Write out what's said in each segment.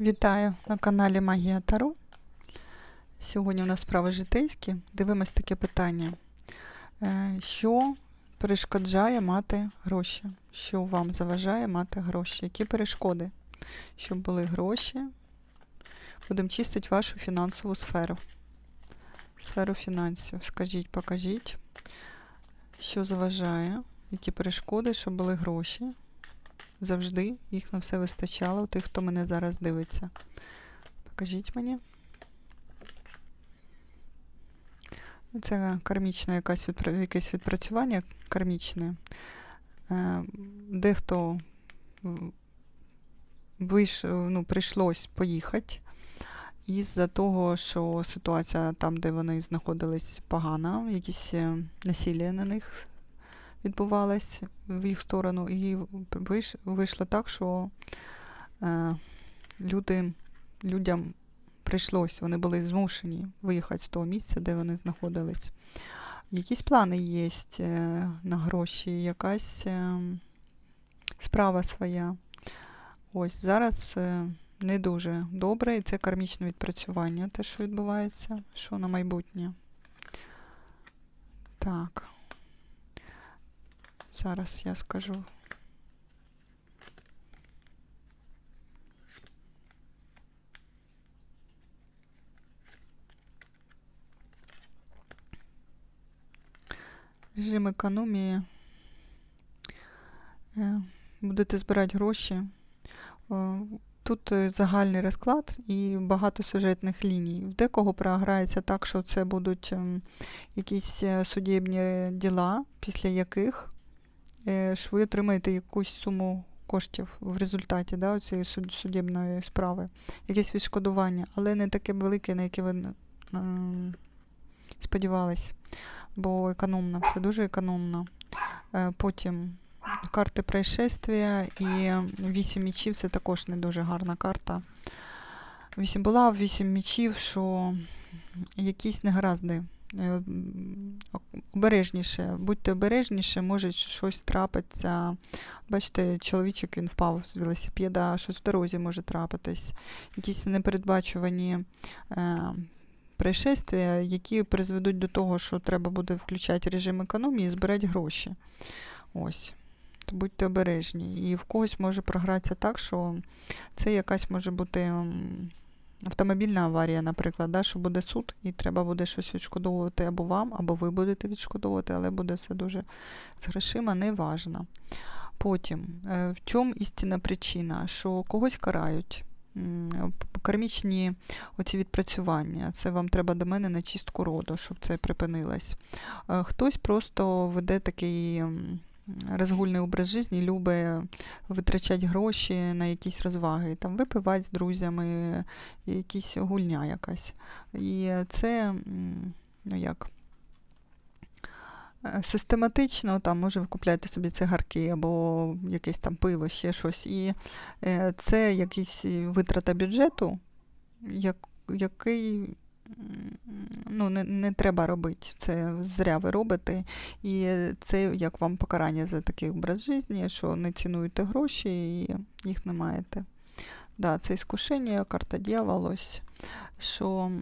Вітаю на каналі Магія Таро. Сьогодні у нас справи житейські. Дивимось таке питання. Е, Що перешкоджає мати гроші? Що вам заважає мати гроші? Які перешкоди? Щоб були гроші. Будемо чистити вашу фінансову сферу. Сферу фінансів. Скажіть, покажіть, що заважає, які перешкоди, щоб були гроші. Завжди їх на все вистачало у тих, хто мене зараз дивиться. Покажіть мені. Це кармічне якась відпра- якесь відпрацювання кармічне. Е, Дехто в- вийш, ну, прийшлось поїхати із-за того, що ситуація там, де вони знаходились, погана, якісь е, насилля на них відбувалось в їх сторону, і вийш, вийшло так, що е, люди, людям прийшлось, вони були змушені виїхати з того місця, де вони знаходились. Якісь плани є е, на гроші, якась е, справа своя. Ось зараз не дуже добре, і це кармічне відпрацювання, те, що відбувається, що на майбутнє. Так. Зараз я скажу. Режим економії. Е, Будете збирати гроші. Тут е, загальний розклад і багато сюжетних ліній. В декого програється так, що це будуть ем, якісь е, судебні діла, після яких ж ви отримаєте якусь суму коштів в результаті да, цієї судебної справи, якесь відшкодування, але не таке велике, на яке ви сподівались, бо економно, все дуже економно. Е, Потім карти происшествия і вісім мічів це також не дуже гарна карта. Вісім була, вісім мічів, що якісь негаразди. Е, Обережніше, будьте обережніше, може щось трапиться. Бачите, чоловічок він впав з велосипеда, щось в дорозі може трапитись. Якісь непередбачувані е, происшествия, які призведуть до того, що треба буде включати режим економії і збирати гроші. Ось. Будьте обережні. І в когось може програтися так, що це якась може бути автомобільна аварія, наприклад, да, що буде суд, і треба буде щось відшкодовувати або вам, або ви будете відшкодовувати, але буде все дуже з грошима, неважно. Потім, е, в чому істинна причина? Що когось карають. Кармічні оці відпрацювання. Це вам треба до мене на чистку роду, щоб це припинилось. Е, Хтось просто веде такий розгульний образ життя, любить витрачати гроші на якісь розваги, там випивати з друзями, якісь гульня якась. І це, ну як, е, систематично, там, може, ви купляєте собі цигарки або якесь там пиво, ще щось. І е, це якийсь витрата бюджету, як, який ну, не, не треба робити. Це зря ви робите. І це як вам покарання за такий образ життя, що не цінуєте гроші і їх не маєте. Да, це іскушення, карта дьявол, ось, що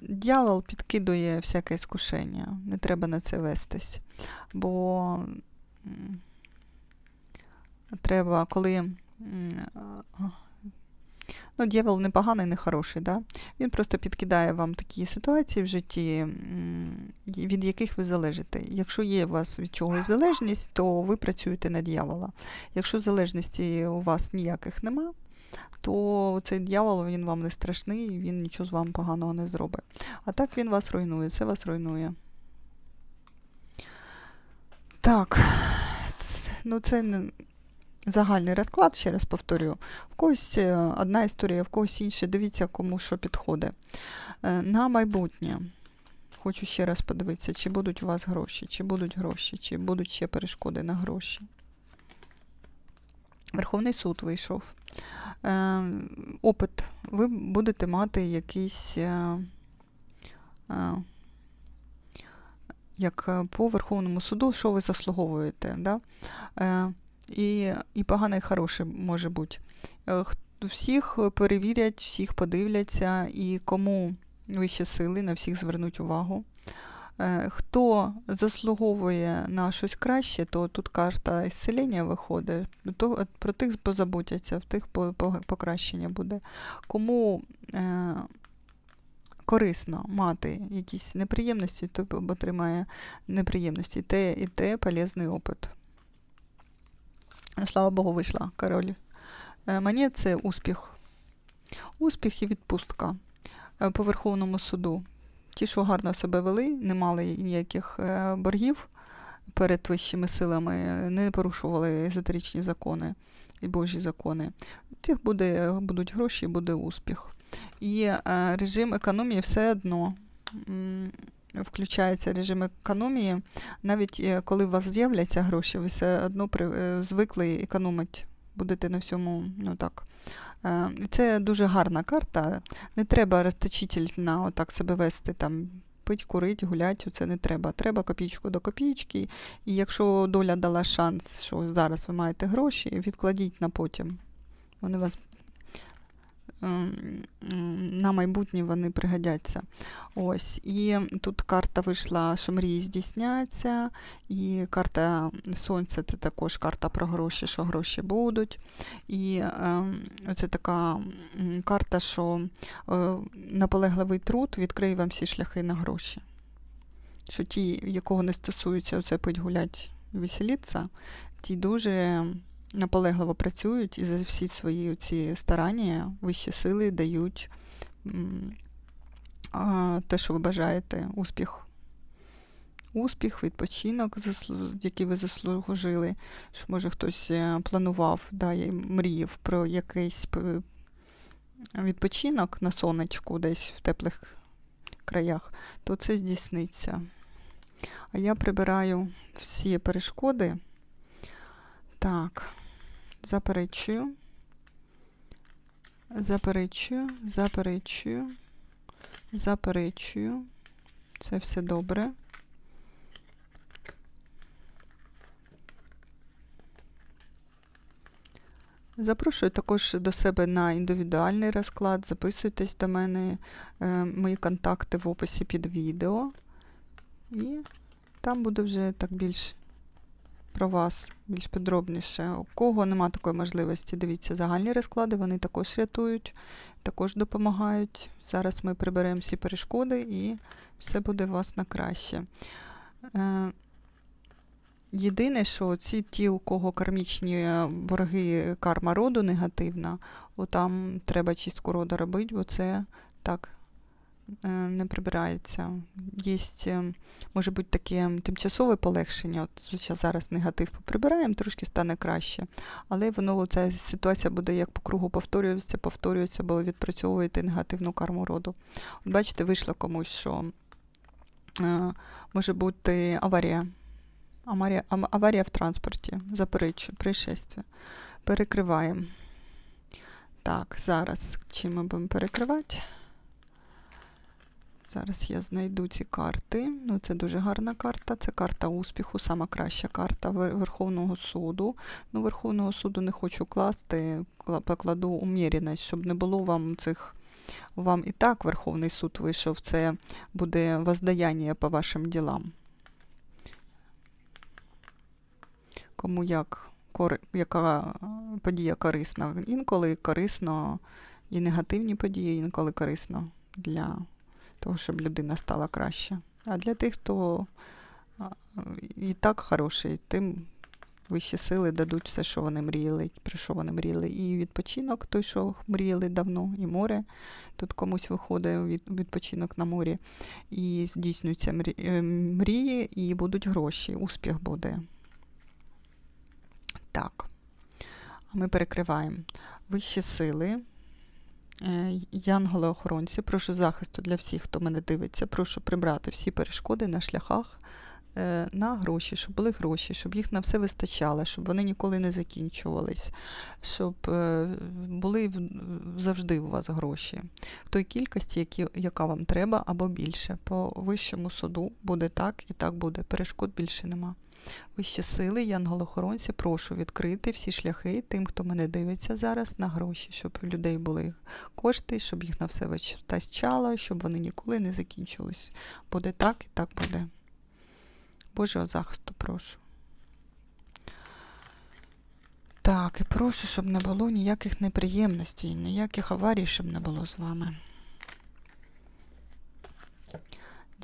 дьявол підкидує всяке іскушення. Не треба на це вестись. Бо треба, коли. Ну, дьявол не поганий, не хороший, да? Він просто підкидає вам такі ситуації в житті, від яких ви залежите. Якщо є у вас від чогось залежність, то ви працюєте на дьявола. Якщо залежності у вас ніяких нема, то цей дьявол він вам не страшний, він нічого з вами поганого не зробить. А так він вас руйнує, це вас руйнує. Так, ну це загальний розклад, ще раз повторю. В когось е, одна історія, в когось інша. Дивіться, кому що підходить. Е, На майбутнє. Хочу ще раз подивитися, чи будуть у вас гроші, чи будуть гроші, чи будуть ще перешкоди на гроші. Верховний суд вийшов. Е, опит. Ви будете мати якийсь. Е, е, як по Верховному суду, що ви заслуговуєте. Да? Е, і, і погане, і хороше може бути. Е, всіх перевірять, всіх подивляться, і кому вищі сили, на всіх звернуть увагу. Е, Хто заслуговує на щось краще, то тут карта ісцелення виходить, то, про тих позаботяться, в тих по- по- покращення буде. Кому е, корисно мати якісь неприємності, то отримає неприємності. Те, і те полезний опит. Слава Богу, вийшла король. Е, Мені це успіх. Успіх і відпустка е, по Верховному суду. Ті, що гарно себе вели, не мали ніяких е, боргів перед вищими силами, не порушували езотеричні закони і Божі закони. Тих буде, будуть гроші, буде успіх. І режим економії все одно включається режим економії. Навіть е, коли у вас з'являться гроші, ви все одно е, звикли економити. Будете на всьому, ну так. Е, Це дуже гарна карта. Не треба розточительно отак себе вести, там, пить, курить, гулять, це не треба. Треба копійку до копійки. І якщо доля дала шанс, що зараз ви маєте гроші, відкладіть на потім. Вони вас на майбутнє вони пригодяться. Ось. І тут карта вийшла, що мрії здійсняться, і карта Сонця це також карта про гроші, що гроші будуть. І е, це така карта, що е, наполегливий труд відкриє вам всі шляхи на гроші. Що ті, якого не стосується оце пить гулять веселіться, ті дуже наполегливо працюють і за всі свої ці старання вищі сили дають те, що ви бажаєте, успіх. Успіх, відпочинок, який ви заслужили, що може хтось е, планував, да, мріяв про якийсь відпочинок на сонечку десь в теплих краях, то це здійсниться. А я прибираю всі перешкоди. Так, заперечую. Заперечую, заперечую, заперечую. Це все добре. Запрошую також до себе на індивідуальний розклад. Записуйтесь до мене. Е, Мої контакти в описі під відео. І там буде вже так більш про вас, більш подробніше. У кого нема такої можливості, дивіться загальні розклади, вони також рятують, також допомагають. Зараз ми приберемо всі перешкоди і все буде у вас на краще. Е, Єдине, що ці ті, у кого кармічні е, борги карма роду негативна, там треба чистку роду робити, бо це так не прибирається. Є, може бути таке тимчасове полегшення. От зараз негатив поприбираємо, трошки стане краще. Але воно ця ситуація буде як по кругу повторюватися, повторюється, бо відпрацьовуєте негативну карму роду. От бачите, вийшло комусь, що е, може бути аварія. Аварія, аварія в транспорті, заперечую, пришестя. Перекриваємо. Так, зараз чим ми будемо перекривати? Зараз я знайду ці карти. Ну, це дуже гарна карта. Це карта успіху, сама краща карта Верховного суду. Ну, Верховного суду не хочу класти, покладу уміряність, щоб не було вам цих. Вам і так Верховний суд вийшов, це буде воздаяння по вашим ділам. Кому як, кори- яка подія корисна. Інколи корисно і негативні події, інколи корисно для того, щоб людина стала краще. А для тих, хто і так хороший, тим вищі сили дадуть все, що вони мріяли, про що вони мріяли. І відпочинок, той, що мріяли давно, і море. Тут комусь виходить від, відпочинок на морі, і здійснюються е, мрії, і будуть гроші, успіх буде. Так. А ми перекриваємо вищі сили. Е, Янголи-охоронці, прошу захисту для всіх, хто мене дивиться. Прошу прибрати всі перешкоди на шляхах е, на гроші, щоб були гроші, щоб їх на все вистачало, щоб вони ніколи не закінчувались, щоб е, були завжди у вас гроші в той кількості, які, яка вам треба, або більше. По вищому суду буде так і так буде. Перешкод більше нема. Вищі сили, янголохоронці, прошу відкрити всі шляхи тим, хто мене дивиться зараз на гроші, щоб у людей були кошти, щоб їх на все вистачало, щоб вони ніколи не закінчились. Буде так і так буде. Божого захисту прошу. Так, і прошу, щоб не було ніяких неприємностей, ніяких аварій, щоб не було з вами.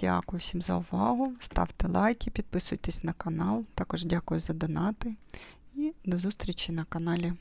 Дякую всім за увагу. Ставте лайки, підписуйтесь на канал. Також дякую за донати. І до зустрічі на каналі.